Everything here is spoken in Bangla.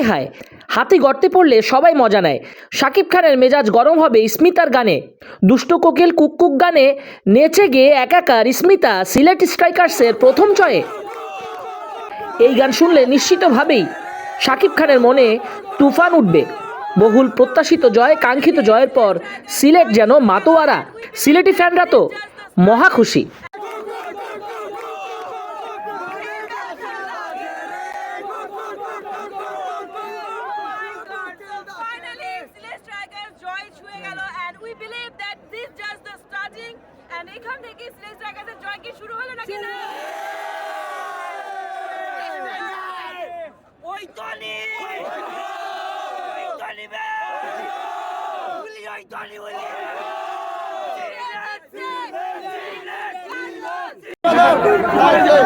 হায় হায়। হাতি গর্তে পড়লে সবাই মজা নেয়। শাকিব খানের মেজাজ গরম হবে স্মিতার গানে। দুষ্ট কোকিল কুককুক গানে নেচে গিয়ে একাকার স্মিতা সিলেট স্ট্রাইকার্সের প্রথম চয়ে। এই গান শুনলে নিশ্চিতভাবেই শাকিব খানের মনে তুফান উঠবে। বহুল প্রত্যাশিত জয়, কাঙ্ক্ষিত জয়ের পর সিলেট যেন মাতোয়ারা। সিলেটি ফ্যানরা তো মহা খুশি। And এখান থেকে Celeste Strikers জয় কি শুরু হলো নাকি না ওই তলি ওই তলি বে বলি ওই তলি বলি Silence!